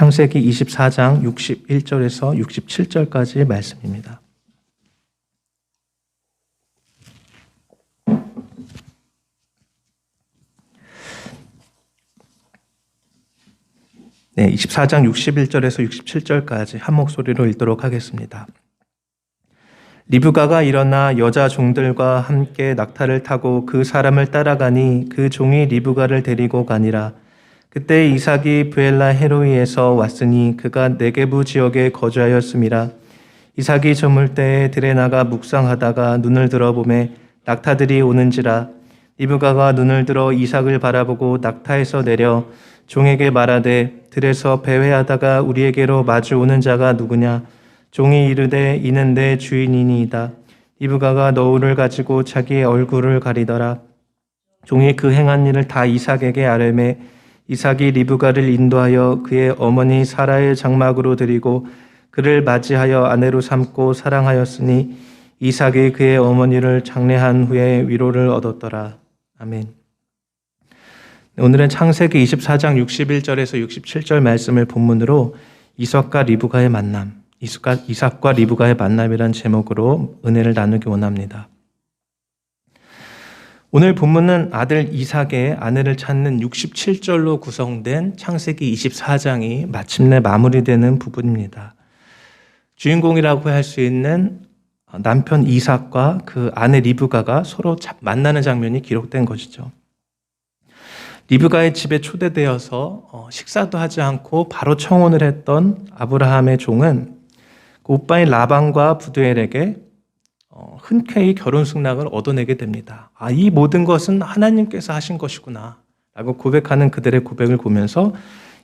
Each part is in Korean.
창세기 24장 61절에서 67절까지의 말씀입니다. 네, 24장 61절에서 67절까지 한 목소리로 읽도록 하겠습니다. 리브가가 일어나 여자 종들과 함께 낙타를 타고 그 사람을 따라가니 그 종이 리브가를 데리고 가니라. 그때 이삭이 부엘라 헤로이에서 왔으니 그가 네게부 지역에 거주하였음이라. 이삭이 저물 때에 들에 나가 묵상하다가 눈을 들어보매 낙타들이 오는지라. 리브가가 눈을 들어 이삭을 바라보고 낙타에서 내려 종에게 말하되 들에서 배회하다가 우리에게로 마주 오는 자가 누구냐? 종이 이르되 이는 내 주인이니이다. 리브가가 너울을 가지고 자기의 얼굴을 가리더라. 종이 그 행한 일을 다 이삭에게 아뢰매 이삭이 리브가를 인도하여 그의 어머니 사라의 장막으로 드리고 그를 맞이하여 아내로 삼고 사랑하였으니 이삭이 그의 어머니를 장례한 후에 위로를 얻었더라. 아멘. 오늘은 창세기 24장 61절에서 67절 말씀을 본문으로 이삭과 리브가의 만남, 이삭과, 리브가의 만남이란 제목으로 은혜를 나누기 원합니다. 오늘 본문은 아들 이삭의 아내를 찾는 67절로 구성된 창세기 24장이 마침내 마무리되는 부분입니다. 주인공이라고 할 수 있는 남편 이삭과 그 아내 리브가가 서로 만나는 장면이 기록된 것이죠. 리브가의 집에 초대되어서 어, 식사도 하지 않고 바로 청혼을 했던 아브라함의 종은 그 오빠인 라반과 부두엘에게 어, 흔쾌히 결혼 승낙을 얻어내게 됩니다. 아, 이 모든 것은 하나님께서 하신 것이구나. 라고 고백하는 그들의 고백을 보면서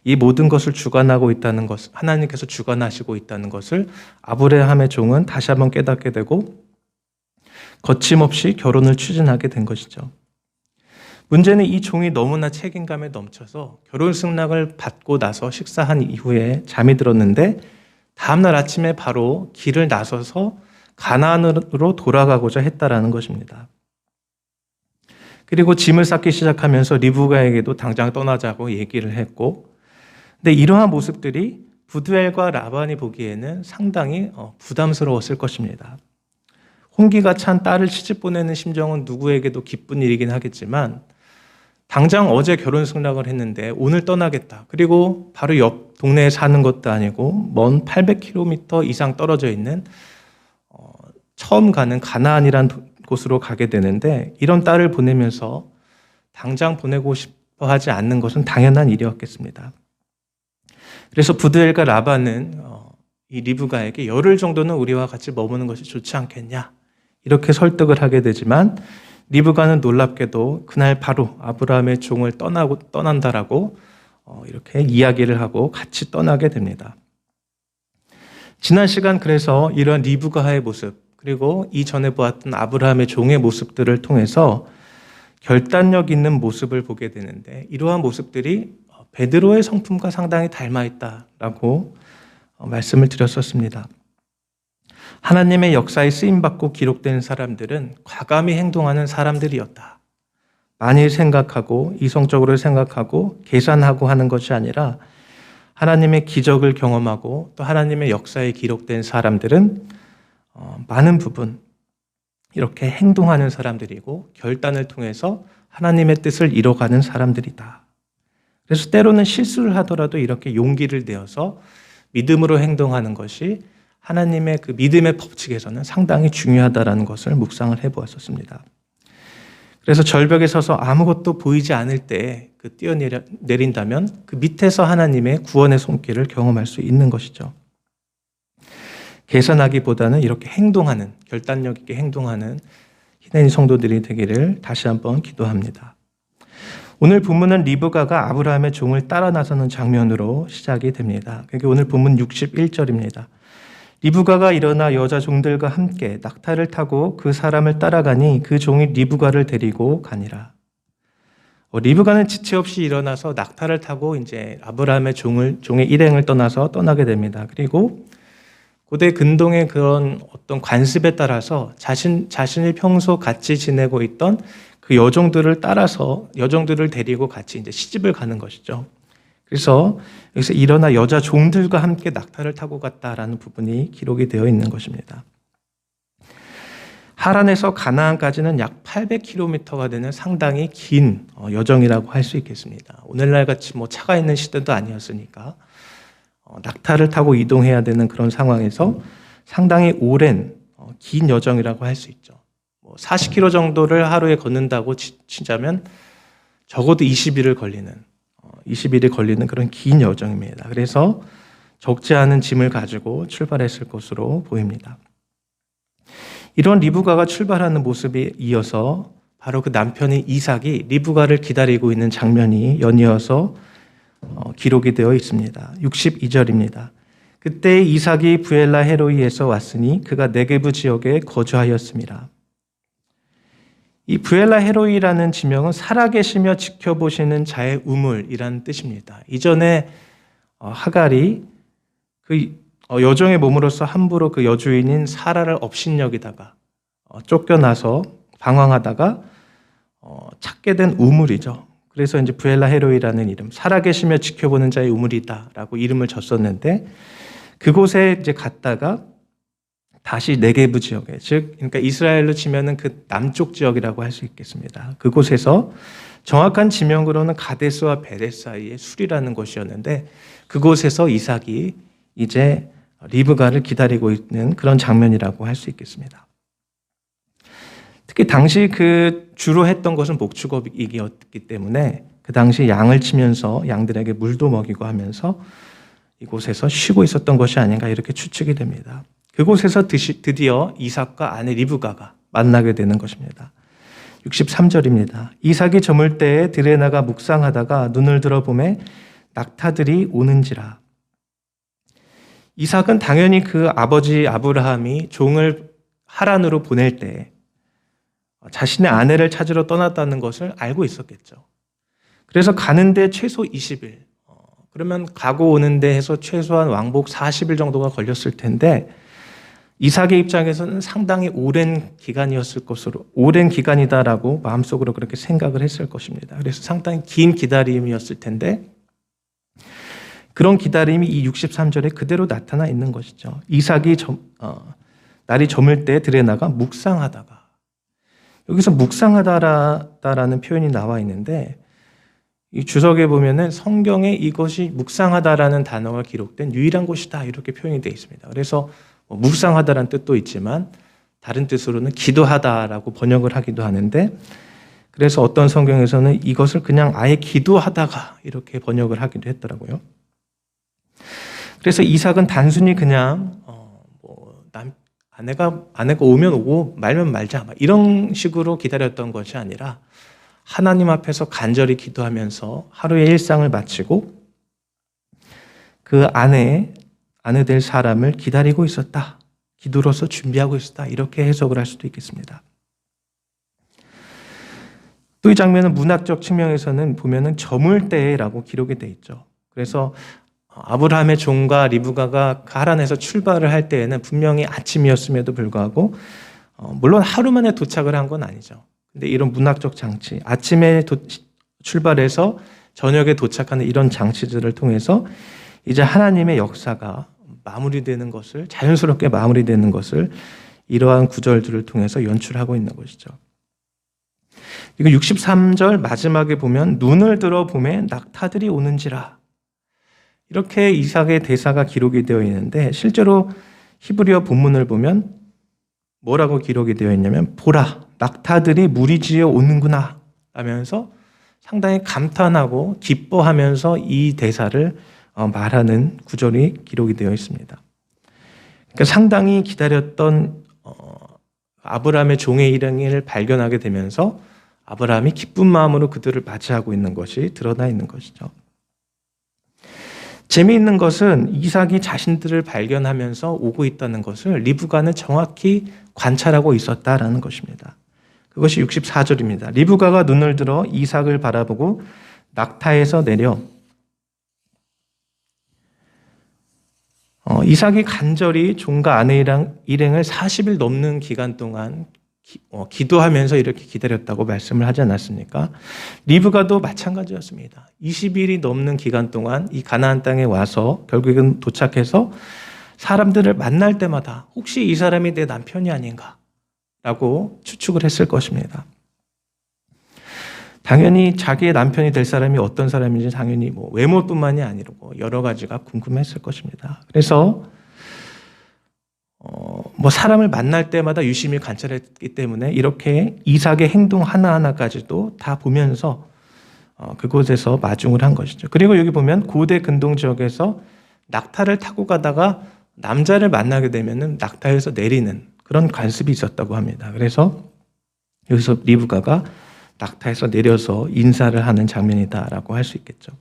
이 모든 것을 주관하고 있다는 것, 하나님께서 주관하시고 있다는 것을 아브라함의 종은 다시 한번 깨닫게 되고 거침없이 결혼을 추진하게 된 것이죠. 문제는 이 종이 너무나 책임감에 넘쳐서 결혼 승낙을 받고 나서 식사한 이후에 잠이 들었는데 다음날 아침에 바로 길을 나서서 가나안으로 돌아가고자 했다라는 것입니다. 그리고 짐을 쌓기 시작하면서 리브가에게도 당장 떠나자고 얘기를 했고, 근데 이러한 모습들이 부두엘과 라반이 보기에는 상당히 어, 부담스러웠을 것입니다. 홍기가 찬 딸을 시집 보내는 심정은 누구에게도 기쁜 일이긴 하겠지만 당장 어제 결혼 승낙을 했는데 오늘 떠나겠다. 그리고 바로 옆 동네에 사는 것도 아니고 먼 800km 이상 떨어져 있는 어, 처음 가는 가나안이란 곳으로 가게 되는데 이런 딸을 보내면서 당장 보내고 싶어 하지 않는 것은 당연한 일이었겠습니다. 그래서 부드엘과 라반은 어, 이 리브가에게 열흘 정도는 우리와 같이 머무는 것이 좋지 않겠냐 이렇게 설득을 하게 되지만 리브가는 놀랍게도 그날 바로 아브라함의 종을 떠나고 떠난다라고 어, 이렇게 이야기를 하고 같이 떠나게 됩니다. 지난 시간 그래서 이런 리브가의 모습 그리고 이전에 보았던 아브라함의 종의 모습들을 통해서 결단력 있는 모습을 보게 되는데 이러한 모습들이 베드로의 성품과 상당히 닮아 있다라고 어, 말씀을 드렸었습니다. 하나님의 역사에 쓰임 받고 기록된 사람들은 과감히 행동하는 사람들이었다. 많이 생각하고 이성적으로 생각하고 계산하고 하는 것이 아니라 하나님의 기적을 경험하고 또 하나님의 역사에 기록된 사람들은 어, 많은 부분 이렇게 행동하는 사람들이고 결단을 통해서 하나님의 뜻을 이뤄가는 사람들이다. 그래서 때로는 실수를 하더라도 이렇게 용기를 내어서 믿음으로 행동하는 것이 하나님의 그 믿음의 법칙에서는 상당히 중요하다라는 것을 묵상을 해보았었습니다. 그래서 절벽에 서서 아무것도 보이지 않을 때 그 뛰어내린다면 그 밑에서 하나님의 구원의 손길을 경험할 수 있는 것이죠. 계산하기보다는 이렇게 행동하는, 결단력 있게 행동하는 희내인 성도들이 되기를 다시 한번 기도합니다. 오늘 본문은 리브가가 아브라함의 종을 따라 나서는 장면으로 시작이 됩니다. 그게 오늘 본문 61절입니다. 리브가가 일어나 여자 종들과 함께 낙타를 타고 그 사람을 따라가니 그 종이 리브가를 데리고 가니라. 어, 리브가는 지체 없이 일어나서 낙타를 타고 이제 아브라함의 종을 종의 일행을 떠나서 떠나게 됩니다. 그리고 고대 근동의 그런 어떤 관습에 따라서 자신 자신이 평소 같이 지내고 있던 그 여종들을 따라서 여종들을 데리고 같이 이제 시집을 가는 것이죠. 그래서 여기서 일어나 여자 종들과 함께 낙타를 타고 갔다라는 부분이 기록이 되어 있는 것입니다. 하란에서 가나안까지는 약 800km가 되는 상당히 긴 어, 여정이라고 할 수 있겠습니다. 오늘날 같이 뭐 차가 있는 시대도 아니었으니까 어, 낙타를 타고 이동해야 되는 그런 상황에서 상당히 오랜 어, 긴 여정이라고 할 수 있죠. 뭐 40km 정도를 하루에 걷는다고 치- 치자면 적어도 20일을 걸리는 20일이 걸리는 그런 긴 여정입니다. 그래서 적지 않은 짐을 가지고 출발했을 것으로 보입니다. 이런 리브가가 출발하는 모습에 이어서 바로 그 남편인 이삭이 리브가를 기다리고 있는 장면이 연이어서 어, 기록이 되어 있습니다. 62절입니다. 그때 이삭이 부엘라 헤로이에서 왔으니 그가 네게부 지역에 거주하였습니다. 이 부엘라 헤로이라는 지명은 살아계시며 지켜보시는 자의 우물이라는 뜻입니다. 이전에 어, 하갈이 그 어, 여종의 몸으로서 함부로 그 여주인인 사라를 업신여기다가 어, 쫓겨나서 방황하다가 어, 찾게 된 우물이죠. 그래서 이제 부엘라 헤로이라는 이름, 살아계시며 지켜보는 자의 우물이다라고 이름을 줬었는데 그곳에 이제 갔다가 다시 네게부 지역에 즉 그러니까 이스라엘로 치면은 그 남쪽 지역이라고 할 수 있겠습니다. 그곳에서 정확한 지명으로는 가데스와 베레 사이의 술이라는 곳이었는데 그곳에서 이삭이 이제 리브가를 기다리고 있는 그런 장면이라고 할 수 있겠습니다. 특히 당시 그 주로 했던 것은 목축업이었기 때문에 그 당시 양을 치면서 양들에게 물도 먹이고 하면서 이곳에서 쉬고 있었던 것이 아닌가 이렇게 추측이 됩니다. 그곳에서 드디어 이삭과 아내 리브가가 만나게 되는 것입니다. 63절입니다. 이삭이 저물 때에 들에 나가 묵상하다가 눈을 들어 보매 낙타들이 오는지라. 이삭은 당연히 그 아버지 아브라함이 종을 하란으로 보낼 때 자신의 아내를 찾으러 떠났다는 것을 알고 있었겠죠. 그래서 가는데 최소 20일, 어, 그러면 가고 오는데 해서 최소한 왕복 40일 정도가 걸렸을 텐데 이삭의 입장에서는 상당히 오랜 기간이었을 것으로 오랜 기간이다라고 마음속으로 그렇게 생각을 했을 것입니다. 그래서 상당히 긴 기다림이었을 텐데 그런 기다림이 이 63절에 그대로 나타나 있는 것이죠. 이삭이 점, 어, 날이 저물 때 들에 나가 묵상하다가 여기서 묵상하다라는 표현이 나와 있는데 이 주석에 보면은 성경에 이것이 묵상하다라는 단어가 기록된 유일한 곳이다 이렇게 표현이 되어 있습니다. 그래서 뭐 묵상하다라는 뜻도 있지만 다른 뜻으로는 기도하다라고 번역을 하기도 하는데 그래서 어떤 성경에서는 이것을 그냥 아예 기도하다가 이렇게 번역을 하기도 했더라고요. 그래서 이삭은 단순히 그냥 아내가 아내가 오면 오고 말면 말자 막 이런 식으로 기다렸던 것이 아니라 하나님 앞에서 간절히 기도하면서 하루의 일상을 마치고 그 아내 아내 될 사람을 기다리고 있었다. 기도로서 준비하고 있었다. 이렇게 해석을 할 수도 있겠습니다. 또 이 장면은 문학적 측면에서는 보면은 저물 때라고 기록이 돼 있죠. 그래서 아브라함의 종과 리브가가 가란에서 출발을 할 때에는 분명히 아침이었음에도 불구하고 어, 물론 하루 만에 도착을 한 건 아니죠. 근데 이런 문학적 장치, 아침에 도- 출발해서 저녁에 도착하는 이런 장치들을 통해서 이제 하나님의 역사가 마무리되는 것을 자연스럽게 마무리되는 것을 이러한 구절들을 통해서 연출하고 있는 것이죠. 이거 63절 마지막에 보면 눈을 들어 보매 낙타들이 오는지라 이렇게 이삭의 대사가 기록이 되어 있는데 실제로 히브리어 본문을 보면 뭐라고 기록이 되어 있냐면 보라 낙타들이 무리지어 오는구나 하면서 상당히 감탄하고 기뻐하면서 이 대사를 어, 말하는 구절이 기록이 되어 있습니다. 그러니까 상당히 기다렸던 어, 아브라함의 종의 일행을 발견하게 되면서 아브라함이 기쁜 마음으로 그들을 맞이하고 있는 것이 드러나 있는 것이죠. 재미있는 것은 이삭이 자신들을 발견하면서 오고 있다는 것을 리브가는 정확히 관찰하고 있었다라는 것입니다. 그것이 64절입니다. 리브가가 눈을 들어 이삭을 바라보고 낙타에서 내려 어, 이삭이 간절히 종과 아내랑 일행을 40일 넘는 기간 동안 기, 어, 기도하면서 이렇게 기다렸다고 말씀을 하지 않았습니까? 리브가도 마찬가지였습니다. 20일이 넘는 기간 동안 이 가나안 땅에 와서 결국은 도착해서 사람들을 만날 때마다 혹시 이 사람이 내 남편이 아닌가라고 추측을 했을 것입니다. 당연히 자기의 남편이 될 사람이 어떤 사람인지 당연히 뭐 외모뿐만이 아니고 여러 가지가 궁금했을 것입니다. 그래서 어, 뭐 사람을 만날 때마다 유심히 관찰했기 때문에 이렇게 이삭의 행동 하나하나까지도 다 보면서 어, 그곳에서 마중을 한 것이죠. 그리고 여기 보면 고대 근동 지역에서 낙타를 타고 가다가 남자를 만나게 되면은 낙타에서 내리는 그런 관습이 있었다고 합니다. 그래서 여기서 리브가가 낙타에서 내려서 인사를 하는 장면이다라고 할 수 있겠죠.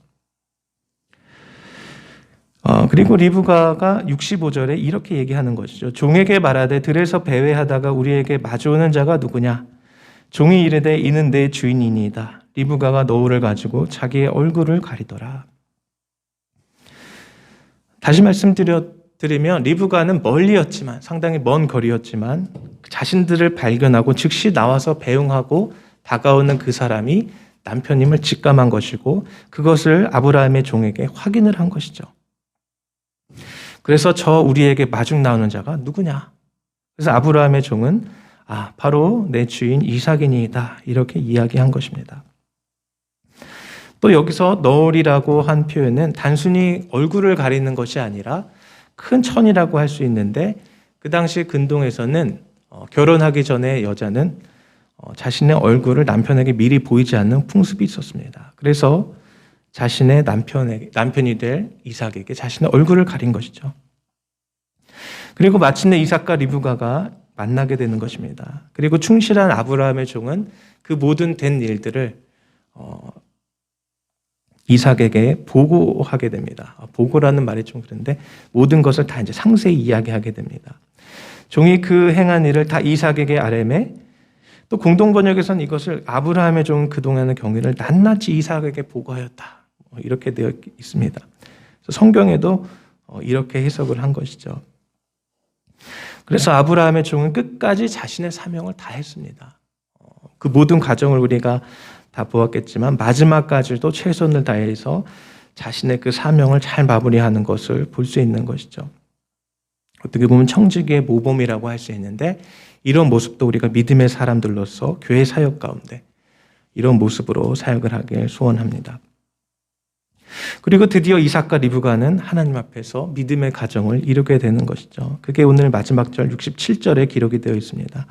어, 그리고 리브가가 65절에 이렇게 얘기하는 것이죠. 종에게 말하되 들에서 배회하다가 우리에게 마주오는 자가 누구냐? 종이 이르되 이는 내 주인이니이다. 리브가가 노울을 가지고 자기의 얼굴을 가리더라. 다시 말씀드리면 리브가는 멀리였지만 상당히 먼 거리였지만 자신들을 발견하고 즉시 나와서 배웅하고 다가오는 그 사람이 남편임을 직감한 것이고 그것을 아브라함의 종에게 확인을 한 것이죠. 그래서 저 우리에게 마중 나오는 자가 누구냐? 그래서 아브라함의 종은 아, 바로 내 주인 이삭이니이다. 이렇게 이야기한 것입니다. 또 여기서 너울이라고 한 표현은 단순히 얼굴을 가리는 것이 아니라 큰 천이라고 할 수 있는데 그 당시 근동에서는 어, 결혼하기 전에 여자는 어, 자신의 얼굴을 남편에게 미리 보이지 않는 풍습이 있었습니다. 그래서 자신의 남편에게, 남편이 될 이삭에게 자신의 얼굴을 가린 것이죠. 그리고 마침내 이삭과 리브가가 만나게 되는 것입니다. 그리고 충실한 아브라함의 종은 그 모든 된 일들을 어, 이삭에게 보고하게 됩니다. 아, 보고라는 말이 좀 그런데 모든 것을 다 이제 상세히 이야기하게 됩니다. 종이 그 행한 일을 다 이삭에게 아뢰매 또 공동 번역에서는 이것을 아브라함의 종 그동안의 경위를 낱낱이 이삭에게 보고하였다. 뭐 이렇게 되어 있습니다. 성경에도 어, 이렇게 해석을 한 것이죠. 그래서 아브라함의 종은 끝까지 자신의 사명을 다 했습니다. 어, 그 모든 과정을 우리가 다 보았겠지만 마지막까지도 최선을 다해서 자신의 그 사명을 잘 마무리하는 것을 볼 수 있는 것이죠. 어떻게 보면 청지기의 모범이라고 할 수 있는데 이런 모습도 우리가 믿음의 사람들로서 교회 사역 가운데 이런 모습으로 사역을 하길 소원합니다. 그리고 드디어 이삭과 리브가는 하나님 앞에서 믿음의 가정을 이루게 되는 것이죠. 그게 오늘 마지막 절 67절에 기록이 되어 있습니다.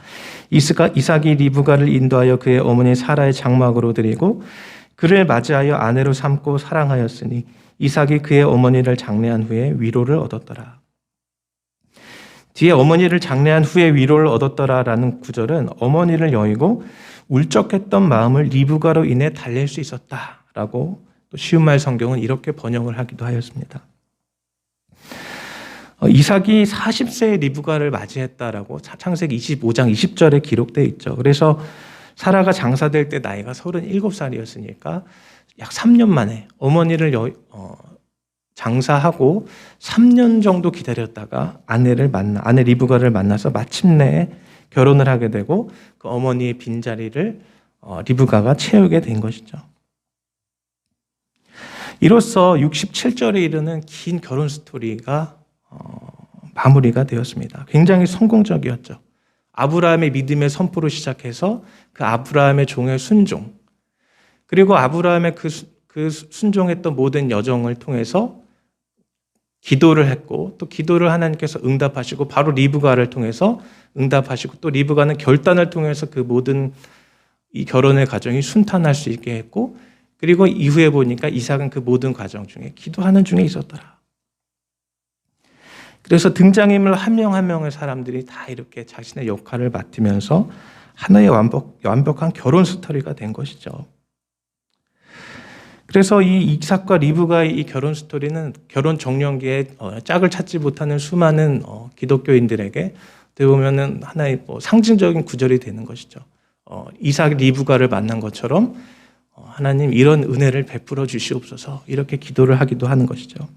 이스가, 이삭이 리브가를 인도하여 그의 어머니 사라의 장막으로 드리고 그를 맞이하여 아내로 삼고 사랑하였으니 이삭이 그의 어머니를 장례한 후에 위로를 얻었더라. 뒤에 어머니를 장례한 후에 위로를 얻었더라라는 구절은 어머니를 여의고 울적했던 마음을 리브가로 인해 달랠 수 있었다라고 쉬운 말 성경은 이렇게 번역을 하기도 하였습니다. 어, 이삭이 40세의 리브가를 맞이했다라고 창세기 25장 20절에 기록되어 있죠. 그래서 사라가 장사될 때 나이가 37살이었으니까 약 3년 만에 어머니를 여, 어, 장사하고 3년 정도 기다렸다가 아내를 만나 아내 리브가를 만나서 마침내 결혼을 하게 되고 그 어머니의 빈자리를 어, 리브가가 채우게 된 것이죠. 이로써 67절에 이르는 긴 결혼 스토리가 어, 마무리가 되었습니다. 굉장히 성공적이었죠. 아브라함의 믿음의 선포로 시작해서 그 아브라함의 종의 순종, 그리고 아브라함의 그, 그 순종했던 모든 여정을 통해서 기도를 했고 또 기도를 하나님께서 응답하시고 바로 리브가를 통해서 응답하시고 또 리브가는 결단을 통해서 그 모든 이 결혼의 과정이 순탄할 수 있게 했고 그리고 이후에 보니까 이삭은 그 모든 과정 중에 기도하는 중에 있었더라. 그래서 등장인물 한 명 한 명의 사람들이 다 이렇게 자신의 역할을 맡으면서 하나의 완벽, 완벽한 결혼 스토리가 된 것이죠. 그래서 이 이삭과 리브가의 이 결혼 스토리는 결혼 정년기에 어, 짝을 찾지 못하는 수많은 어, 기독교인들에게 어떻게 보면은 하나의 뭐 상징적인 구절이 되는 것이죠. 어, 이삭 리브가를 만난 것처럼 하나님 이런 은혜를 베풀어 주시옵소서 이렇게 기도를 하기도 하는 것이죠.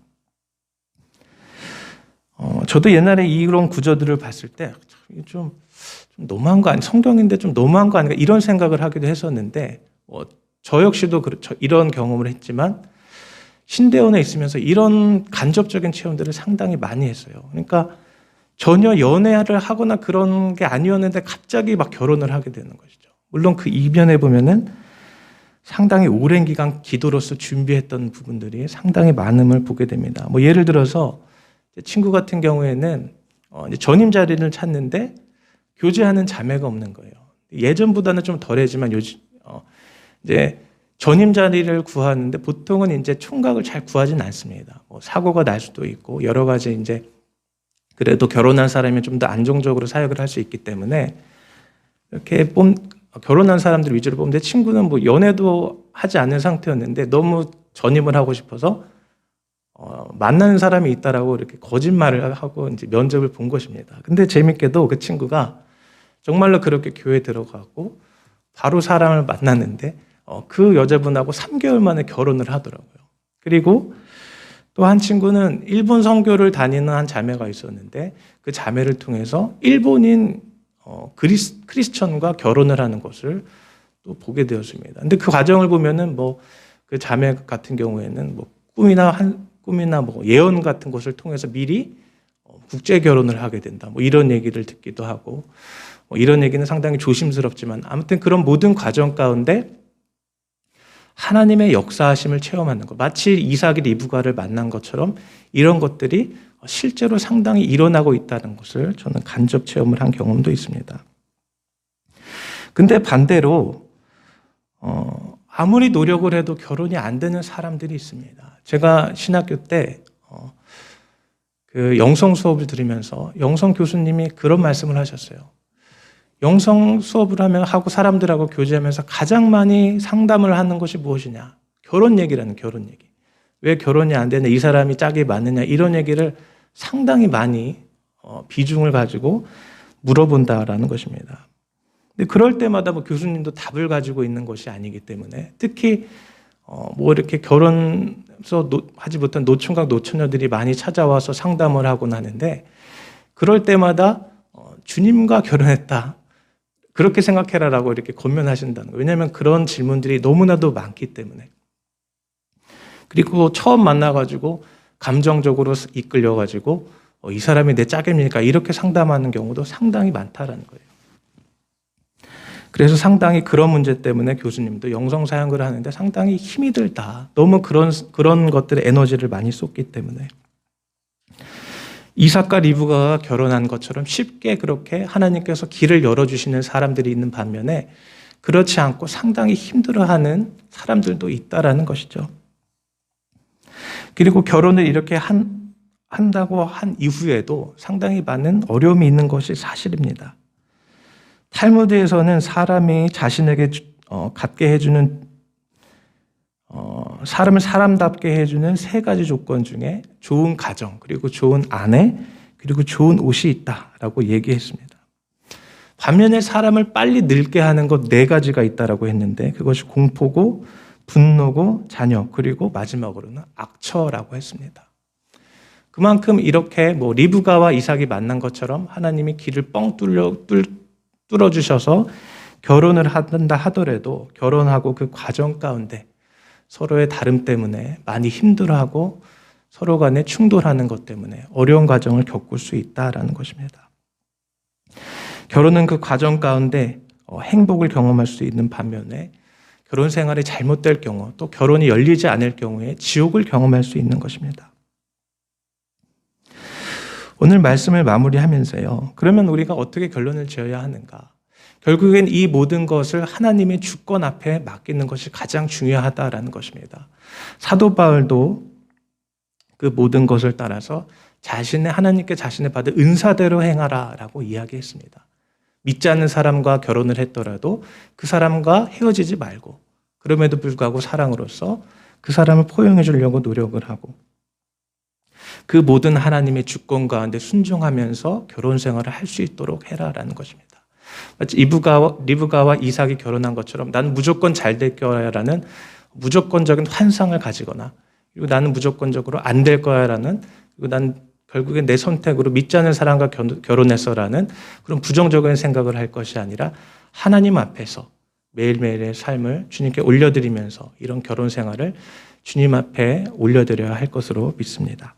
저도 옛날에 이런 구조들을 봤을 때 좀, 좀 너무한 거 아니 성경인데 좀 너무한 거 아닌가 이런 생각을 하기도 했었는데 어, 저 역시도 그렇- 저- 이런 경험을 했지만 신대원에 있으면서 이런 간접적인 체험들을 상당히 많이 했어요. 그러니까 전혀 연애를 하거나 그런 게 아니었는데 갑자기 막 결혼을 하게 되는 것이죠. 물론 그 이면에 보면은 상당히 오랜 기간 기도로서 준비했던 부분들이 상당히 많음을 보게 됩니다. 뭐 예를 들어서 제 친구 같은 경우에는 어 전임 자리를 찾는데 교제하는 자매가 없는 거예요. 예전보다는 좀 덜해지만 요즘 어 이제 전임 자리를 구하는데 보통은 이제 총각을 잘 구하지는 않습니다. 뭐 사고가 날 수도 있고 여러 가지 이제 그래도 결혼한 사람이 좀 더 안정적으로 사역을 할 수 있기 때문에 이렇게 뽐 결혼한 사람들 위주로 뽑는데 친구는 뭐 연애도 하지 않은 상태였는데 너무 전임을 하고 싶어서 어, 만나는 사람이 있다라고 이렇게 거짓말을 하고 이제 면접을 본 것입니다. 근데 재밌게도 그 친구가 정말로 그렇게 교회 들어가고 바로 사람을 만났는데 어, 그 여자분하고 3개월 만에 결혼을 하더라고요. 그리고 또 한 친구는 일본 선교를 다니는 한 자매가 있었는데 그 자매를 통해서 일본인 어, 그리스, 크리스천과 결혼을 하는 것을 또 보게 되었습니다. 근데 그 과정을 보면은 뭐 그 자매 같은 경우에는 뭐 꿈이나 한 꿈이나 뭐 예언 같은 것을 통해서 미리 어, 국제 결혼을 하게 된다. 뭐 이런 얘기를 듣기도 하고 뭐 이런 얘기는 상당히 조심스럽지만 아무튼 그런 모든 과정 가운데 하나님의 역사하심을 체험하는 것. 마치 이삭이 리브가를 만난 것처럼 이런 것들이 실제로 상당히 일어나고 있다는 것을 저는 간접 체험을 한 경험도 있습니다. 근데 반대로 어, 아무리 노력을 해도 결혼이 안 되는 사람들이 있습니다. 제가 신학교 때 어, 그 영성 수업을 들으면서 영성 교수님이 그런 말씀을 하셨어요. 영성 수업을 하면 하고 사람들하고 교제하면서 가장 많이 상담을 하는 것이 무엇이냐? 결혼 얘기라는 결혼 얘기. 왜 결혼이 안 되냐? 이 사람이 짝이 맞느냐? 이런 얘기를 상당히 많이 어, 비중을 가지고 물어본다라는 것입니다. 근데 그럴 때마다 뭐 교수님도 답을 가지고 있는 것이 아니기 때문에 특히 어, 뭐 이렇게 결혼서 노- 하지 못한 노총각 노처녀들이 많이 찾아와서 상담을 하곤 하는데 그럴 때마다 어, 주님과 결혼했다. 그렇게 생각해라라고 이렇게 권면하신다는 거예요. 왜냐하면 그런 질문들이 너무나도 많기 때문에. 그리고 처음 만나가지고 감정적으로 이끌려가지고 어, 이 사람이 내 짝입니까? 이렇게 상담하는 경우도 상당히 많다라는 거예요. 그래서 상당히 그런 문제 때문에 교수님도 영성 사역을 하는데 상당히 힘이 들다. 너무 그런 그런 것들에 에너지를 많이 쏟기 때문에 이삭과 리브가 결혼한 것처럼 쉽게 그렇게 하나님께서 길을 열어 주시는 사람들이 있는 반면에 그렇지 않고 상당히 힘들어하는 사람들도 있다라는 것이죠. 그리고 결혼을 이렇게 한, 한다고 한 이후에도 상당히 많은 어려움이 있는 것이 사실입니다. 탈무드에서는 사람이 자신에게 주- 어, 갖게 해주는 어, 사람을 사람답게 해주는 세 가지 조건 중에 좋은 가정, 그리고 좋은 아내, 그리고 좋은 옷이 있다라고 얘기했습니다. 반면에 사람을 빨리 늙게 하는 것 네 가지가 있다라고 했는데 그것이 공포고 분노고 자녀 그리고 마지막으로는 악처라고 했습니다. 그만큼 이렇게 뭐 리브가와 이삭이 만난 것처럼 하나님이 길을 뻥 뚫려 뚫, 뚫어 주셔서 결혼을 한다 하더라도 결혼하고 그 과정 가운데 서로의 다름 때문에 많이 힘들어하고 서로 간에 충돌하는 것 때문에 어려운 과정을 겪을 수 있다라는 것입니다. 결혼은 그 과정 가운데 어, 행복을 경험할 수 있는 반면에 결혼 생활이 잘못될 경우 또 결혼이 열리지 않을 경우에 지옥을 경험할 수 있는 것입니다. 오늘 말씀을 마무리하면서요. 그러면 우리가 어떻게 결론을 지어야 하는가? 결국엔 이 모든 것을 하나님의 주권 앞에 맡기는 것이 가장 중요하다라는 것입니다. 사도 바울도 그 모든 것을 따라서 자신의 하나님께 자신의 받은 은사대로 행하라라고 이야기했습니다. 믿지 않는 사람과 결혼을 했더라도 그 사람과 헤어지지 말고 그럼에도 불구하고 사랑으로서 그 사람을 포용해 주려고 노력을 하고 그 모든 하나님의 주권 가운데 순종하면서 결혼 생활을 할 수 있도록 해라라는 것입니다. 마치 이브가와 리브가와 이삭이 결혼한 것처럼 나는 무조건 잘 될 거야라는 무조건적인 환상을 가지거나 그리고 나는 무조건적으로 안 될 거야라는 그리고 난 결국엔 내 선택으로 믿지 않는 사람과 결- 결혼해서라는 그런 부정적인 생각을 할 것이 아니라 하나님 앞에서 매일매일의 삶을 주님께 올려드리면서 이런 결혼 생활을 주님 앞에 올려드려야 할 것으로 믿습니다.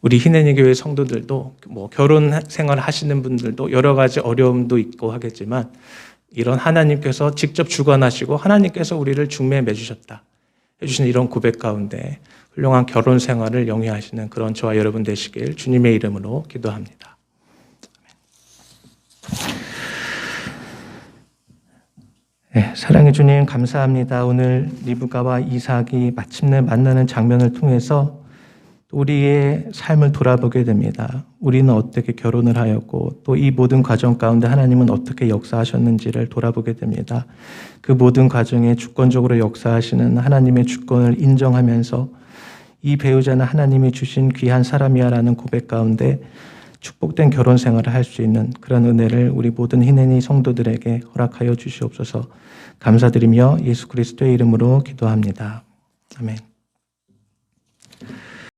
우리 희내니 교회 성도들도 뭐 결혼 생활 하시는 분들도 여러 가지 어려움도 있고 하겠지만 이런 하나님께서 직접 주관하시고 하나님께서 우리를 중매에 맺으셨다 해주신 이런 고백 가운데 훌륭한 결혼 생활을 영위하시는 그런 저와 여러분 되시길 주님의 이름으로 기도합니다. 네, 사랑해 주님 감사합니다. 오늘 리브가와 이삭이 마침내 만나는 장면을 통해서 우리의 삶을 돌아보게 됩니다. 우리는 어떻게 결혼을 하였고 또 이 모든 과정 가운데 하나님은 어떻게 역사하셨는지를 돌아보게 됩니다. 그 모든 과정에 주권적으로 역사하시는 하나님의 주권을 인정하면서 이 배우자는 하나님이 주신 귀한 사람이야라는 고백 가운데 축복된 결혼 생활을 할 수 있는 그런 은혜를 우리 모든 희내니 성도들에게 허락하여 주시옵소서 감사드리며 예수 그리스도의 이름으로 기도합니다. 아멘.